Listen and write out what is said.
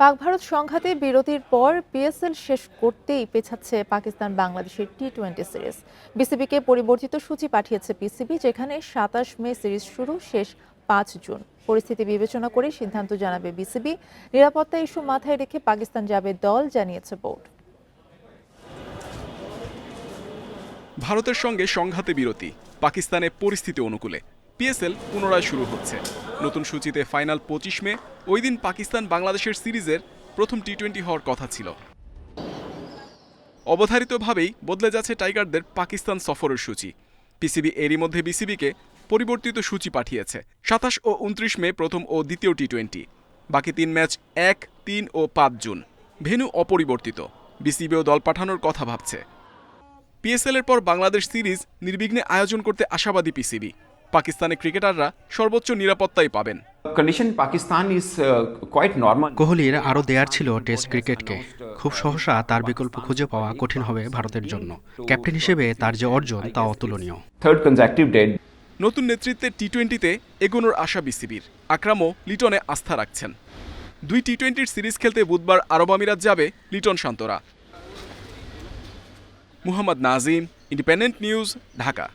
পাক ভারত সংঘাতে বিরতির পর পিএসএল শেষ করতেই পেছাচ্ছে পাকিস্তান বাংলাদেশের টি টোয়েন্টি সিরিজ। বিসিবিকে পরিবর্তিত সূচি পাঠিয়েছে পিসিবি যেখানে সাতাশ মে সিরিজ শুরু, শেষ পাঁচ জুন। পরিস্থিতি বিবেচনা করে সিদ্ধান্ত জানাবে বিসিবি। নিরাপত্তা ইস্যু মাথায় রেখে পাকিস্তান যাবে দল, জানিয়েছে বোর্ড। ভারতের সঙ্গে সংঘাতে বিরতি পাকিস্তানে পরিস্থিতি অনুকূলে। পিএসএল পুনরায় শুরু হচ্ছে। নতুন সূচিতে ফাইনাল পঁচিশ মে, ওই দিন পাকিস্তান বাংলাদেশের সিরিজের প্রথম টি টোয়েন্টি হওয়ার কথা ছিল। অবধারিতভাবেই বদলে যাচ্ছে টাইগারদের পাকিস্তান সফরের সূচি। পিসিবি এরই মধ্যে বিসিবিকে পরিবর্তিত সূচি পাঠিয়েছে। সাতাশ ও উনত্রিশ মে প্রথম ও দ্বিতীয় টি টোয়েন্টি বাকি তিন ম্যাচ এক, তিন ও পাঁচ জুন। ভেন্যু অপরিবর্তিত। বিসিবিও দল পাঠানোর কথা ভাবছে। পিএসএল এর পর বাংলাদেশ সিরিজ নির্বিঘ্নে আয়োজন করতে আশাবাদী পিসিবি। পাকিস্তানি ক্রিকেটাররা সর্বোচ্চ নিরাপত্তাই পাবেন। Pakistan is uh, quite normal. কোহলির আরও দেয়ার ছিল টেস্ট ক্রিকেটকে। খুব সহসা তার বিকল্প খুঁজে পাওয়া কঠিন হবে ভারতের জন্য। ক্যাপ্টেন হিসেবে তার যে অর্জন তা অতুলনীয়। Third consecutive day. নতুন নেতৃত্বে টি টোয়েন্টিতে এগোনোর আশা বিসিবির। আকরামও লিটনে আস্থা রাখছেন। দুই টি টোয়েন্টির সিরিজ খেলতে বুধবার আরব আমিরাত যাবে Liton শান্তরা। Muhammad Nazim independent news Dhaka.